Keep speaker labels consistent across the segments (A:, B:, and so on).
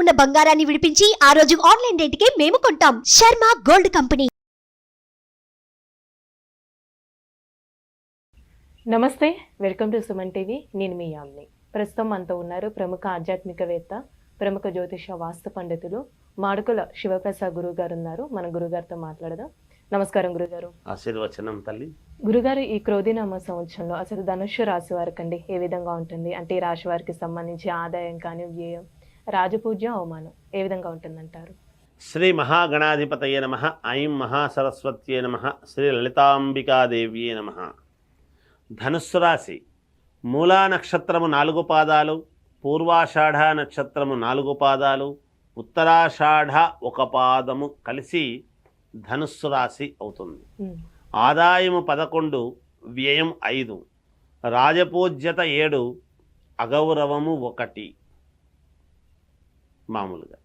A: ఉన్న బంగారాన్ని విడిపించి ఆ రోజు ఆన్లైన్ రేటుకే మేము కొంటాం. Sharma gold company.
B: నమస్తే వెల్కమ్ టు సుమన్ టీవీ. నేను మీ యామ్ని. ప్రస్తుతం మనతో ఉన్నారు ప్రముఖ ఆధ్యాత్మికవేత్త ప్రముఖ జ్యోతిష వాస్తు పండితులు మాడుకుల శివప్రసాద్ గురువు గారు ఉన్నారు మన గురుగారితో మాట్లాడదాం. నమస్కారం గురుగారు
C: ఆశీర్వచనం తల్లి.
B: గురుగారు ఈ క్రోధినామ సంవత్సరంలో అసలు ధనుష్య రాశి వారికి అండి ఏ విధంగా ఉంటుంది? అంటే ఈ రాశి వారికి సంబంధించి ఆదాయం కానీ వ్యయం రాజపూజ్య అవమానం. ఏ విధంగా ఉంటుందంటారు?
C: శ్రీ మహాగణాధిపతయే నమ. ఐం మహాసరస్వత్యే నమ. శ్రీ లలితాంబికాదేవ్యే నమ. ధనుస్సు రాశి. మూలా నక్షత్రము నాలుగు పాదాలు పూర్వాషాఢ నక్షత్రము నాలుగు పాదాలు ఉత్తరాషాఢ ఒక పాదము కలిసి ధనుస్సు రాశి అవుతుంది. ఆదాయము పదకొండు వ్యయం ఐదు. రాజపూజ్యత ఏడు అగౌరవము ఒకటి. మామూలుగా.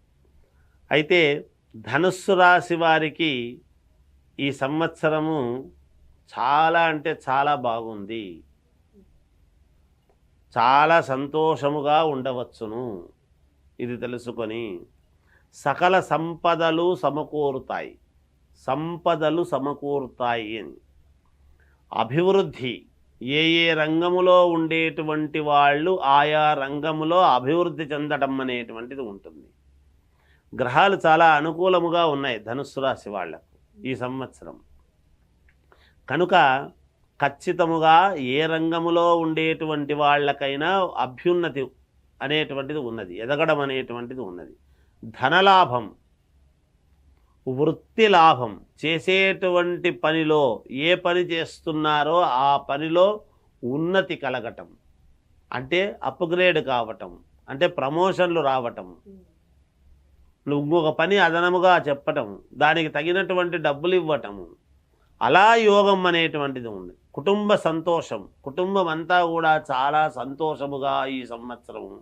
C: అయితే ధనుస్సు రాశి వారికి ఈ సంవత్సరము చాలా అంటే చాలా బాగుంది. చాలా సంతోషముగా ఉండవచ్చును. ఇది తెలుసుకొని సకల సంపదలు సమకూరుతాయి. సంపదలు సమకూరుతాయి అని. అభివృద్ధి ఏ ఏ రంగములో ఉండేటువంటి వాళ్ళు ఆయా రంగములో అభివృద్ధి చెందడం అనేటువంటిది ఉంటుంది. గ్రహాలు చాలా అనుకూలముగా ఉన్నాయి ధనుస్సు రాశి వాళ్ళకు ఈ సంవత్సరం. కనుక ఖచ్చితముగా ఏ రంగములో ఉండేటువంటి వాళ్ళకైనా అభ్యున్నతి అనేటువంటిది ఉన్నది ఎదగడం అనేటువంటిది ఉన్నది. ధనలాభం వృత్తి లాభం చేసేటువంటి పనిలో ఏ పని చేస్తున్నారో ఆ పనిలో ఉన్నతి కలగటం. అంటే అప్గ్రేడ్ కావటం. అంటే ప్రమోషన్లు రావటం. నువ్వు ఇంకొక పని అదనముగా చెప్పటం. దానికి తగినటువంటి డబ్బులు ఇవ్వటము అలా యోగం అనేటువంటిది ఉంది. కుటుంబ సంతోషం. కుటుంబం అంతా కూడా చాలా సంతోషముగా ఈ సంవత్సరం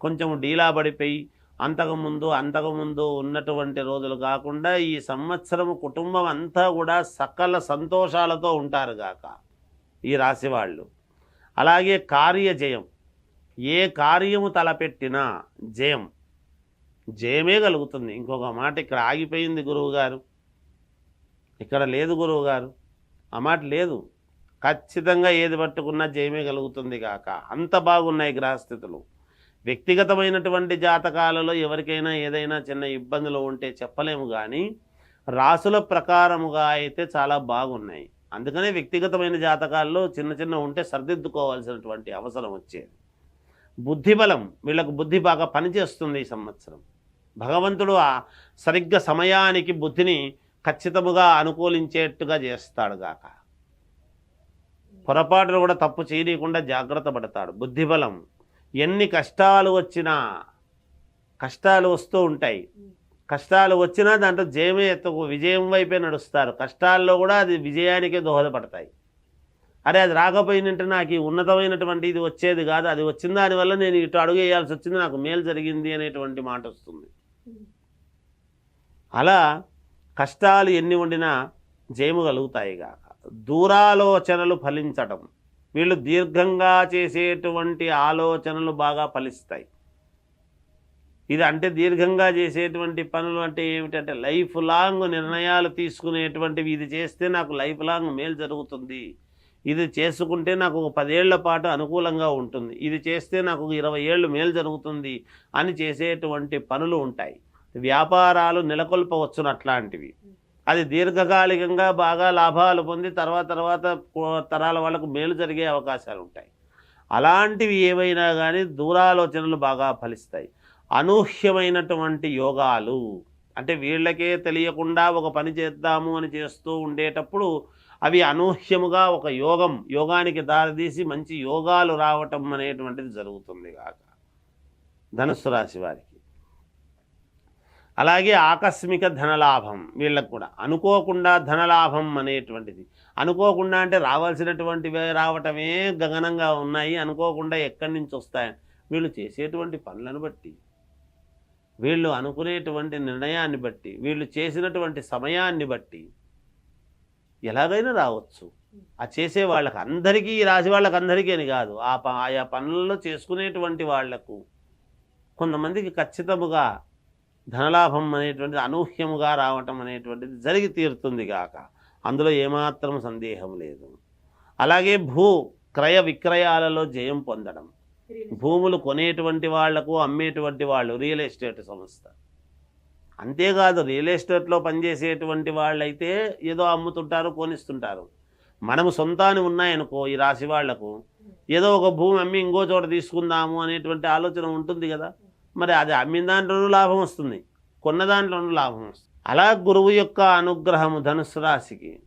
C: కొంచెం డీలా పడిపోయి అంతకుముందు అంతకుముందు ఉన్నటువంటి రోజులు కాకుండా ఈ సంవత్సరం కుటుంబం అంతా కూడా సకల సంతోషాలతో ఉంటారు గాక ఈ రాశి వాళ్ళు. అలాగే కార్యజయం ఏ కార్యము తలపెట్టినా జయం. జయమే కలుగుతుంది. ఇంకొక మాట ఇక్కడ ఆగిపోయింది గురువుగారు. ఇక్కడ లేదు గురువుగారు. ఆ మాట లేదు. ఖచ్చితంగా ఏది పట్టుకున్నా జయమే కలుగుతుంది కాక అంత బాగున్నాయి గ్రహస్థితులు. వ్యక్తిగతమైనటువంటి జాతకాలలో ఎవరికైనా ఏదైనా చిన్న ఇబ్బందులు ఉంటే చెప్పలేము కానీ రాసుల ప్రకారముగా అయితే చాలా బాగున్నాయి. అందుకనే వ్యక్తిగతమైన జాతకాల్లో చిన్న చిన్న ఉంటే సర్దిద్దుకోవాల్సినటువంటి అవసరం వచ్చేది. బుద్ధిబలం వీళ్ళకు బుద్ధి బాగా పనిచేస్తుంది ఈ సంవత్సరం. భగవంతుడు ఆ సరిగ్గా సమయానికి బుద్ధిని ఖచ్చితముగా అనుకూలించేట్టుగా చేస్తాడు గాక. పొరపాటును కూడా తప్పు చేయకుండా జాగ్రత్త పడతాడు. బుద్ధిబలం ఎన్ని కష్టాలు వచ్చినా కష్టాలు వస్తూ ఉంటాయి. కష్టాలు వచ్చినా దాంట్లో జయమే ఎత్తకు విజయం వైపే నడుస్తారు. కష్టాల్లో కూడా అది విజయానికే దోహదపడతాయి. అరే అది రాకపోయినంటే నాకు ఈ ఉన్నతమైనటువంటి ఇది వచ్చేది కాదు. అది వచ్చిన దానివల్ల నేను ఇటు అడుగు వేయాల్సి వచ్చింది. నాకు మేలు జరిగింది అనేటువంటి మాట వస్తుంది. అలా కష్టాలు ఎన్ని ఉండినా జయము కలుగుతాయిగా దూరాలోచనలు ఫలించడం వీళ్ళు దీర్ఘంగా చేసేటువంటి ఆలోచనలు బాగా ఫలిస్తాయి. ఇది అంటే దీర్ఘంగా చేసేటువంటి పనులు అంటే ఏమిటంటే లైఫ్ లాంగ్ నిర్ణయాలు తీసుకునేటువంటివి ఇది చేస్తే నాకు లైఫ్ లాంగ్ మేలు జరుగుతుంది. ఇది చేసుకుంటే నాకు ఒక పదేళ్ళ పాటు అనుకూలంగా ఉంటుంది. ఇది చేస్తే నాకు ఒక ఇరవై ఏళ్ళు మేలు జరుగుతుంది అని చేసేటువంటి పనులు ఉంటాయి. వ్యాపారాలు నెలకొల్పవచ్చును అట్లాంటివి. అది దీర్ఘకాలికంగా బాగా లాభాలు పొంది తర్వాత తర్వాత కో- తరాల వాళ్ళకు మేలు జరిగే అవకాశాలు ఉంటాయి. అలాంటివి ఏవైనా కానీ దూరాలోచనలు బాగా ఫలిస్తాయి. అనూహ్యమైనటువంటి యోగాలు అంటే వీళ్ళకే తెలియకుండా ఒక పని చేద్దాము అని చేస్తూ ఉండేటప్పుడు అవి అనూహ్యముగా ఒక యోగం యోగానికి దారితీసి మంచి యోగాలు రావటం అనేటువంటిది జరుగుతుంది కాక. ధనుసు రాశి వారికి. అలాగే ఆకస్మిక ధనలాభం వీళ్ళకు కూడా. అనుకోకుండా ధనలాభం అనేటువంటిది. అనుకోకుండా అంటే రావాల్సినటువంటివే రావటమే గగనంగా ఉన్నాయి. అనుకోకుండా ఎక్కడి నుంచి వస్తాయని వీళ్ళు చేసేటువంటి పనులను బట్టి. వీళ్ళు అనుకునేటువంటి నిర్ణయాన్ని బట్టి. వీళ్ళు చేసినటువంటి సమయాన్ని బట్టి. ఎలాగైనా రావచ్చు. ఆ చేసే వాళ్ళకి అందరికీ ఈ రాసి వాళ్ళకి అందరికీ అని కాదు. ఆ ప- ఆయా పనులలో చేసుకునేటువంటి వాళ్ళకు కొంతమందికి ఖచ్చితముగా ధనలాభం అనేటువంటిది అనూహ్యముగా రావటం అనేటువంటిది జరిగి తీరుతుంది కాక అందులో ఏమాత్రం సందేహం లేదు. అలాగే భూ క్రయ విక్రయాలలో జయం పొందడం. భూములు కొనేటువంటి వాళ్ళకు అమ్మేటువంటి వాళ్ళు రియల్ ఎస్టేట్ సంస్థ. అంతేకాదు రియల్ ఎస్టేట్లో పనిచేసేటువంటి వాళ్ళైతే ఏదో అమ్ముతుంటారు కొనిస్తుంటారు. మనము సొంతాన్ని ఉన్నాయనుకో ఈ రాశి వాళ్ళకు ఏదో ఒక భూమి అమ్మి ఇంకో చోట తీసుకుందాము అనేటువంటి ఆలోచన ఉంటుంది కదా. మరి అది అమ్మిన దాంట్లోనూ లాభం వస్తుంది కొన్న దాంట్లోనూ లాభం వస్తుంది. అలా గురువు యొక్క అనుగ్రహము ధనుసు రాశికి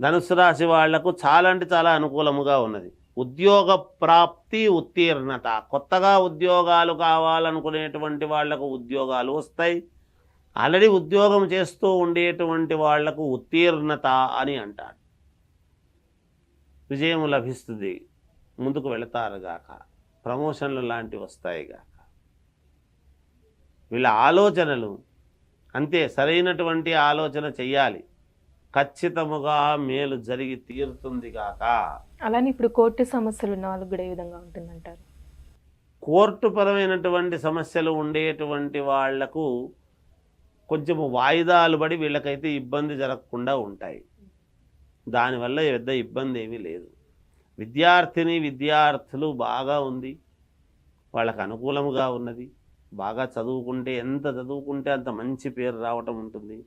C: ధనుసు రాశి వాళ్ళకు చాలా అంటే చాలా అనుకూలముగా ఉన్నది. ఉద్యోగ ప్రాప్తి ఉత్తీర్ణత కొత్తగా ఉద్యోగాలు కావాలనుకునేటువంటి వాళ్ళకు ఉద్యోగాలు వస్తాయి. ఆల్రెడీ ఉద్యోగం చేస్తూ ఉండేటువంటి వాళ్ళకు ఉత్తీర్ణత అని అంటారు. విజయం లభిస్తుంది ముందుకు వెళతారుగాక ప్రమోషన్లు లాంటివి వస్తాయిగా. వీళ్ళ ఆలోచనలు అంతే సరైనటువంటి ఆలోచన చెయ్యాలి. ఖచ్చితముగా మేలు జరిగి తీరుతుంది గాక.
B: అలానే ఇప్పుడు కోర్టు సమస్యలు ఉన్న వాళ్ళకి కూడా ఏ విధంగా ఉంటుందంటారు?
C: కోర్టు పరమైనటువంటి సమస్యలు ఉండేటువంటి వాళ్ళకు కొంచెం వాయిదాలు పడి వీళ్ళకైతే ఇబ్బంది జరగకుండా ఉంటాయి. దానివల్ల పెద్ద ఇబ్బంది ఏమీ లేదు. విద్యార్థిని విద్యార్థులు బాగా ఉంది. వాళ్ళకు అనుకూలముగా ఉన్నది. బాగా చదువుకుంటే ఎంత చదువుకుంటే అంత మంచి పేరు రావటం ఉంటుంది.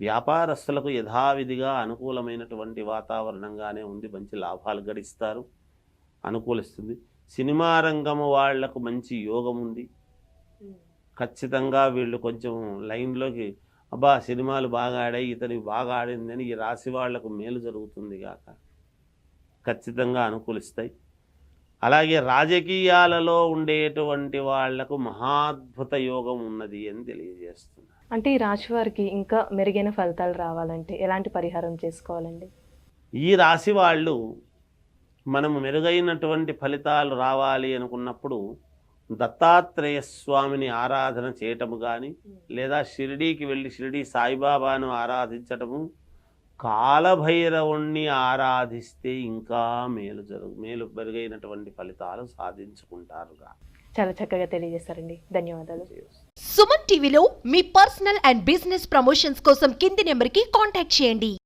C: వ్యాపారస్తులకు యథావిధిగా అనుకూలమైనటువంటి వాతావరణంగానే ఉంది మంచి లాభాలు గడిస్తారు. అనుకూలిస్తుంది. సినిమా రంగము వాళ్ళకు మంచి యోగం ఉంది. ఖచ్చితంగా వీళ్ళు కొంచెం లైన్లోకి అబ్బా సినిమాలు బాగా ఆడాయి ఇతని బాగా ఆడిందని ఈ రాశి వాళ్ళకు మేలు జరుగుతుంది కాక ఖచ్చితంగా అనుకూలిస్తాయి. అలాగే రాజకీయాలలో ఉండేటువంటి వాళ్ళకు మహాద్భుత యోగం ఉన్నది అని తెలియజేస్తున్నారు.
B: అంటే ఈ రాశి వారికి ఇంకా మెరుగైన ఫలితాలు రావాలంటే ఎలాంటి పరిహారం చేసుకోవాలండి?
C: ఈ రాశి వాళ్ళు మనము మెరుగైనటువంటి ఫలితాలు రావాలి అనుకున్నప్పుడు దత్తాత్రేయ స్వామిని ఆరాధన చేయటము కానీ లేదా షిరిడీకి వెళ్ళి షిరిడీ సాయిబాబాను ఆరాధించటము కాలభైరవుణ్ణి ఆరాధిస్తే ఇంకా మేలు జరుగు మేలు మెరుగైనటువంటి ఫలితాలు సాధించుకుంటారుగా.
B: చాలా చక్కగా తెలియజేస్తారండి. ధన్యవాదాలు.
A: సుమన్ టీవీలో మీ పర్సనల్ అండ్ బిజినెస్ ప్రమోషన్స్ కోసం కింది నెంబర్కి కాంటాక్ట్ చేయండి.